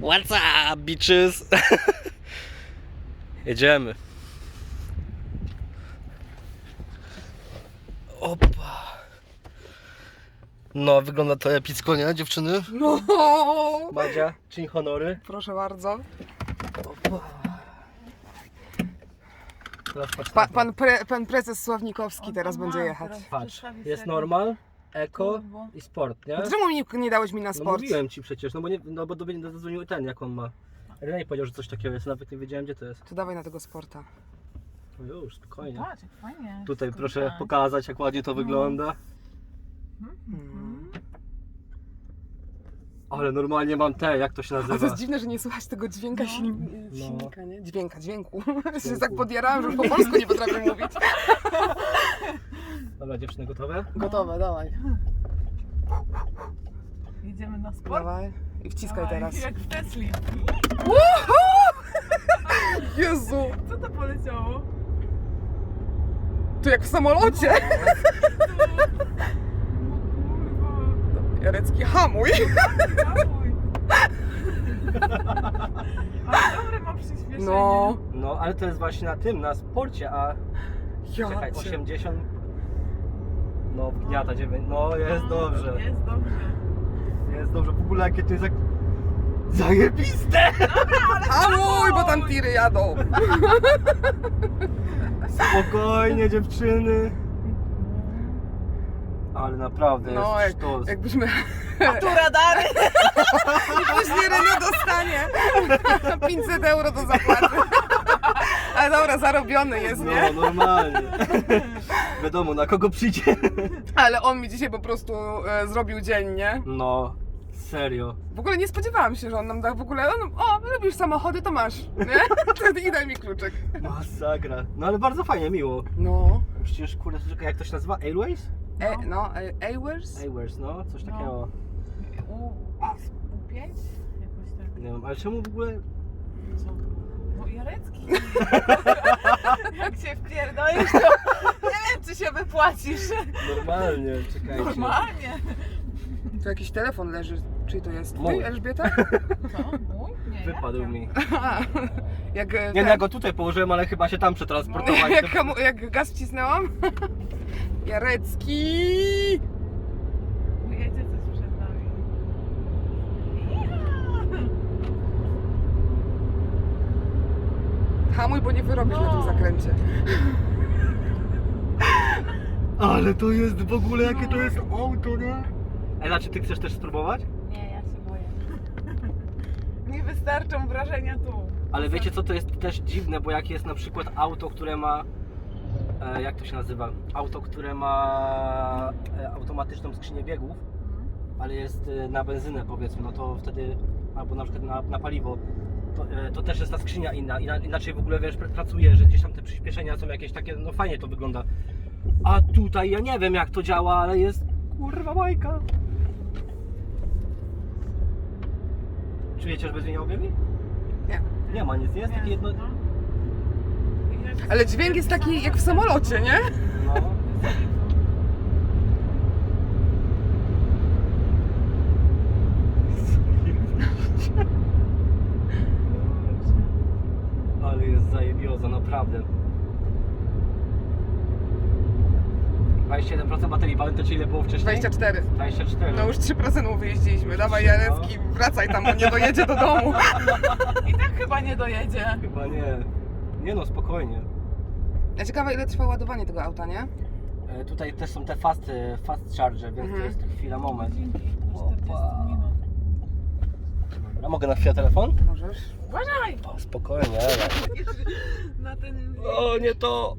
What's up, bitches? Jedziemy. Opa. No, wygląda to epicko, nie, dziewczyny? No, Madzia, czyń honory. proszę bardzo. Teraz patrz, Pa, pan, pre, pan prezes Sławnikowski teraz będzie jechać. patrz. Jest normal, eko i sport, nie? Czemu mi nie dałeś mi na No sport? mówiłem ci przecież, no bo, nie, no bo do mnie zadzwonił ten, jak on ma. René powiedział, że coś takiego jest, nawet nie wiedziałem gdzie to jest. To dawaj na tego sporta. No już, spokojnie. Patrz, jak fajnie. Tutaj proszę pokazać jak ładnie to wygląda. Mm. Ale normalnie mam te, jak to się A to nazywa? jest dziwne, że nie słychać tego dźwięka No. silni- No. silnika, nie? Dźwięka, dźwięku. Ja się tak podjarałam, że już po polsku nie potrafię mówić. Dobra, dziewczyny gotowe? Gotowe, dawaj. Jedziemy na sport. Dawaj. I wciskaj Dawaj, teraz. Jak w Tesli. Jezu! Co to poleciało? To jak w samolocie! No kurwa. Jarecki, hamuj! Hamuj. Ale dobre ma przyspieszenie. No. No, ale to jest właśnie na tym, na sporcie, a Ja czekaj, cię. 80... No, gniata 9, no jest dobrze, Jest dobrze. jest dobrze, w ogóle jakie to jest jak... Zajebiste! Hamuj, bo tam tiry jadą. Spokojnie dziewczyny. Ale naprawdę No, jest jak, sztos. jakbyśmy... Tu radary. Później René dostanie 500 euro do zapłaty. Ale dobra, zarobiony jest, nie? No, normalnie. Wiadomo, na kogo przyjdzie. Ale on mi dzisiaj po prostu e, zrobił dzień, nie? No, serio. W ogóle nie spodziewałam się, że on nam da w ogóle. On, o, lubisz samochody, to masz. Nie? I daj mi kluczyk. Masakra. No ale bardzo fajnie, miło. No. Przecież kurde, czekaj, jak to się nazywa? Airways? E, no, e, Awares? Airways, no, coś No. takiego. U, U5? Jakoś tak. Nie wiem, ale czemu w ogóle... Co? Jarecki. Jak się wpierdolisz, to nie wiem, czy się wypłacisz. Normalnie, czekajcie. Normalnie. Tu jakiś telefon leży. Czyj to jest? Mój. Ty, Elżbieta? Co? Mój? Nie, Wypadł ja. mi. A, jak, e, Nie, no ja go tutaj położyłem, ale chyba się tam przetransportowali. jak, hamu- jak gaz wcisnęłam? Jarecki! Hamuj, bo nie wyrobisz na tym No. zakręcie. Ale to jest w ogóle, jakie to jest auto, nie? Ela, czy ty chcesz też spróbować? Nie, ja się boję. Nie wystarczą wrażenia tu. Ale wiecie co, to jest też dziwne, bo jak jest na przykład auto, które ma... E, jak to się nazywa? Auto, które ma e, automatyczną skrzynię biegów, ale jest e, na benzynę powiedzmy, no to wtedy, albo na przykład na, na paliwo, to, e, to też jest ta skrzynia inna, Ina, inaczej w ogóle wiesz, pr- pracuje, że gdzieś tam te przyspieszenia są jakieś takie, no fajnie to wygląda. A tutaj ja nie wiem jak to działa, ale jest kurwa bajka. Czujecie, że bez zmienia obiegi? Nie. Nie ma nic, jest takie jedno... No. Ale dźwięk jest taki jak w samolocie, nie? No. Ale jest zajebioza, naprawdę. 27% baterii, pamiętacie ile było wcześniej? 24. 24. No już 3% mu wyjeździliśmy. Dawaj Jarecki, wracaj tam, bo nie dojedzie do domu. I tak chyba nie dojedzie. Chyba nie. Nie no, spokojnie. Ja ciekawa ile trwa ładowanie tego auta, nie? E, tutaj też są te fast, e, fast charge, więc Mhm. to jest chwila, moment. Dzięki. 40 Opa. mogę na chwilę telefon? Możesz. Uważaj! Spokojnie, ale... Na ten... O, nie to!